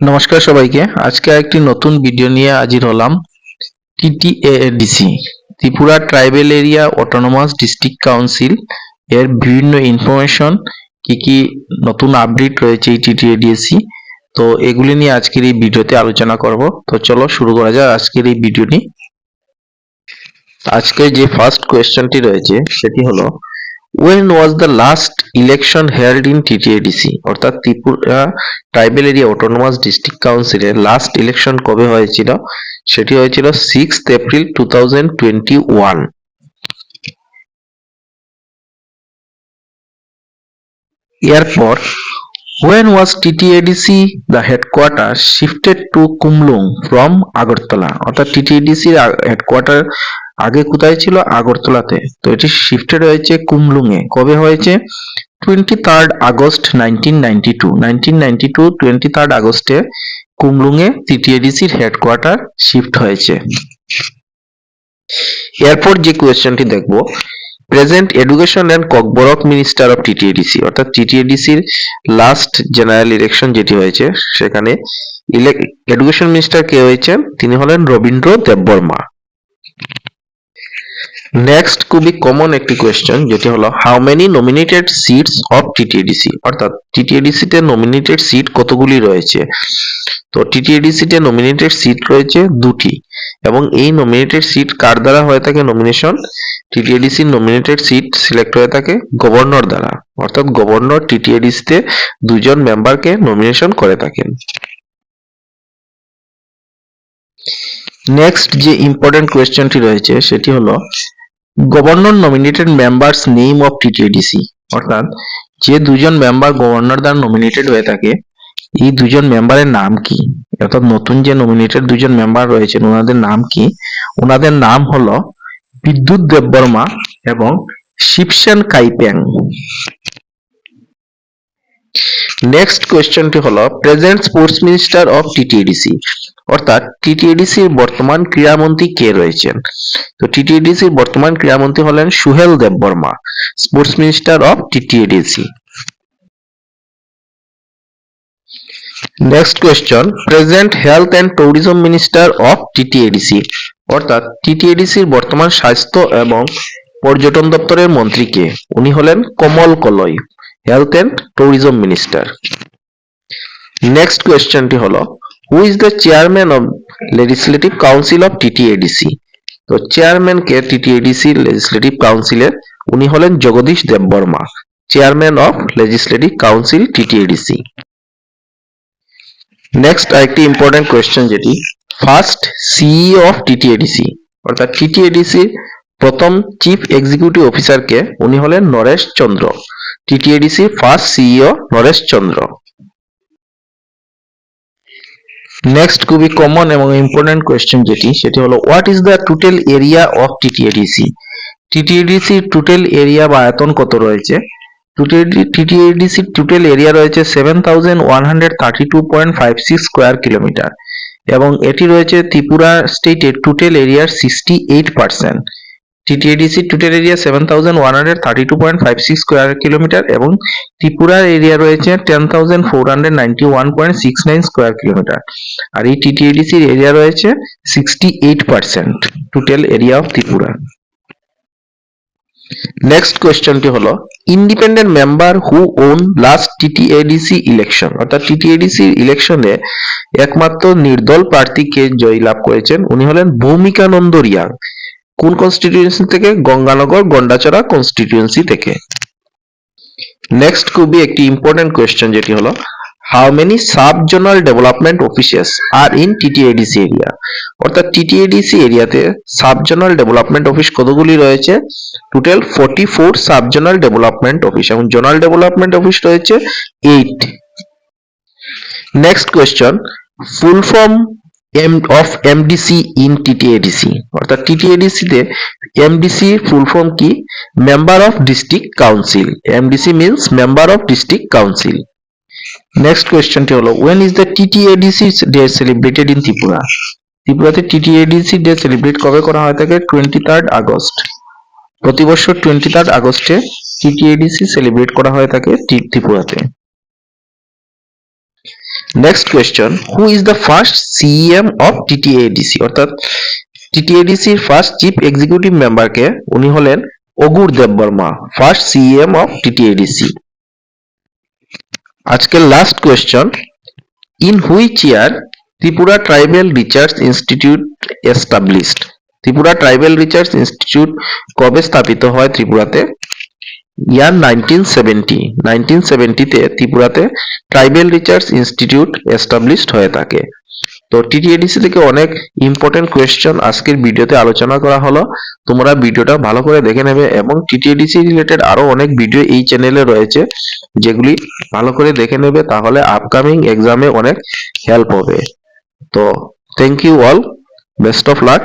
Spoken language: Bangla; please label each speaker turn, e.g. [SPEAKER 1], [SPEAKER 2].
[SPEAKER 1] নমস্কার সবাইকে। আজকে একটি নতুন ভিডিও নিয়ে হাজির হলাম TTADC Tripura tribal area autonomous district council এর বিভিন্ন ইনফরমেশন কি কি নতুন আপডেট রয়েছে এই টিটিএডিসি তো এগুলি নিয়ে আজকের এই ভিডিওতে আলোচনা করব। তো চলো শুরু করা যাক আজকের এই ভিডিওটি আজকে যে ফার্স্ট কোয়েশ্চেনটি রয়েছে, সেটি হলো when was the last election held in TTADC অর্থাৎ Tripura tribal area autonomous district কাউন্সিলের লাস্ট ইলেকশন কবে হয়েছিল? সেটি হয়েছিল six April two thousand twenty one এরপর, when was TTADC the headquarter shifted to Khumulwng from Agartala অর্থাৎ TTADC এর হেডকোয়ার্টার আগে কোথায় ছিল? আগরতলাতে। তো এটি শিফটেড হয়েছে কুমলুং এ কবে হয়েছে? Twenty third August nineteen ninety two nineteen ninety two twenty third আগস্টে কুমলুং এ টিটিএডিসির হেডকোয়ার্টার শিফট হয়েছে। এরপর যে কোয়েশ্চেনটি দেখব present education and Kokborok minister of TTADC অর্থাৎ টিটিএডিসির লাস্ট জেনারেল ইলেকশন যেটি হয়েছে, সেখানে এডুকেশন মিনিস্টার কে হয়েছেন, তিনি হলেন রবীন্দ্র দেববর্মা। নেক্সট খুবই কমন একটি কোয়েশ্চেন যেটি হলো how many nominated seats of TTADC অর্থাৎ টিটিএডিসি তে নমিনেটেড সিট কতগুলি রয়েছে? তো টিটিএডিসি তে নমিনেটেড সিট রয়েছে দুটি, এবং এই নমিনেটেড সিট কার দ্বারা হয়ে থাকে nomination TTADC nominated seat select হয়ে থাকে গভর্নর দ্বারা, অর্থাৎ গভর্নর টিটিএডিসি তে দুজন মেম্বারকে নমিনেশন করে থাকেন। নেক্সট যে ইম্পর্টেন্ট কোয়েশ্চেনটি রয়েছে, সেটি হলো governor nominated members name of TTADC অর্থাৎ যে দুজন মেম্বার গভর্নর দ্বারা নমিনেটেড হয়ে থাকে, এই দুজন মেম্বারের নাম কি? অর্থাৎ নতুন যে নমিনেটেড দুজন মেম্বার রয়েছেন, ওনাদের নাম কি? ওনাদের নাম হলো বিদ্যুৎ দেববর্মা এবং শিবসেন কাইপ্যাং। নেক্সট কোয়েশ্চেনটি হলো present sports minister of TTADC অর্থাৎ টিটিএডিসির বর্তমান ক্রীড়ামন্ত্রী কে রয়েছেন? তো টিটিএডিসির বর্তমান ক্রীড়ামন্ত্রী হলেন Suhel Debbarma sports minister of TTADC next question present health and tourism minister of TTADC অর্থাৎ টিটিএডিসির বর্তমান স্বাস্থ্য এবং পর্যটন দপ্তরের মন্ত্রী কে? উনি হলেন Kamal Kalai health and tourism minister next কোয়েশ্চনটি হলো who is the chairman of legislative council of TTADC তো চেয়ারম্যান কে টিটিএডিসি লেজিসলেটিভ কাউন্সিলের উনি হলেন Jagadish Debbarma chairman of legislative council TTADC next আরেকটি ইম্পর্টেন্ট কোয়েশ্চেন যেটি ফার্স্ট সিইও অফ টিটিএডিসি অর্থাৎ টিটিএডিসি প্রথম চিফ এক্সিকিউটিভ অফিসার কে, উনি হলেন Naresh Chandra. TTADC first CEO Naresh Chandra. Next খুবই কমন এবং ইম্পর্টেন্ট কোয়েশ্চেন যেটি, সেটি হলো what is the total area of TTADC TTADC total area বা আয়তন কত রয়েছে? টিটিএডিসি টোটাল এরিয়া রয়েছে seven thousand one hundred thirty two point five six square kilometre এবং এটি রয়েছে ত্রিপুরা স্টেটের টোটাল এরিয়ার sixty eight percent TTADC total area seven thousand one hundred thirty two point five six square kilometre এবং ত্রিপুরার এরিয়া রয়েছে ten thousand four hundred ninety one point six nine square kilometre আর এই টিটিএডিসির এরিয়া রয়েছে sixty eight percent total area of Tripura next কোয়েশ্চনটি হলো independent member who won last TTADC election অর্থাৎ টিটিএডিসি ইলেকশনে একমাত্র নির্দল প্রার্থীকে জয় লাভ করেছেন, উনি হলেন ভৌমিকানন্দ রিয়াং। কোন কনস্টিটিউয়েন্সি থেকে? গঙ্গানগর গন্ডাচড়া কনস্টিটিউয়েন্সি থেকে। নেক্সট খুবই একটি ইম্পর্টেন্ট কোয়েশ্চেন যেটি হলো how many sub zonal development offices are in TTADC area অর্থাৎ টিটিএডিসি এরিয়াতে সাব জোনাল ডেভেলপমেন্ট অফিস কতগুলি রয়েছে? Total forty four sub zonal development office এবং জোনাল ডেভেলপমেন্ট অফিস রয়েছে eight next question full form M of MDC in TTADC অর্থাৎ টিটিএডিসি তে এমডিসি ফুল ফর্ম কি? Member of district council MDC means member of district council next কোয়েশ্চনটি হলো when is the TTADC day celebrated in Tripura ত্রিপুরাতে টিটিএডিসি ডে সেলিব্রেট কবে করা হয় থাকে? টোয়েন্টি থার্ড আগস্ট প্রতি বছর টোয়েন্টি থার্ড আগস্টে টিটিএডিসি সেলিব্রেট করা হয়ে থাকে ত্রিপুরাতে। Next question who is the first CM of TTADC অর্থাৎ টিটিএডিসির ফার্স্ট চিফ এক্সিকিউটিভ মেম্বারকে উনি হলেন Agur Debbarma first CM of TTADC আজকের last question in which year Tripura tribal research institute established Tripura tribal research institute কবে স্থাপিত হয় ত্রিপুরাতে? Year nineteen seventy. নাইনটিন সেভেন্টিতে ত্রিপুরাতে ট্রাইবেল রিসার্চ ইনস্টিটিউট এস্টাবলিশড হয়ে থাকে। তো টিটিএডিসি থেকে অনেক ইম্পর্টেন্ট কোয়েশ্চন আজকের ভিডিওতে আলোচনা করা হলো। তোমরা ভিডিওটা ভালো করে দেখে নেবে এবং টিটিএডিসি রিলেটেড আরও অনেক ভিডিও এই চ্যানেলে রয়েছে, যেগুলি ভালো করে দেখে নেবে, তাহলে আপকামিং এক্সামে অনেক হেল্প হবে। তো thank you all best of luck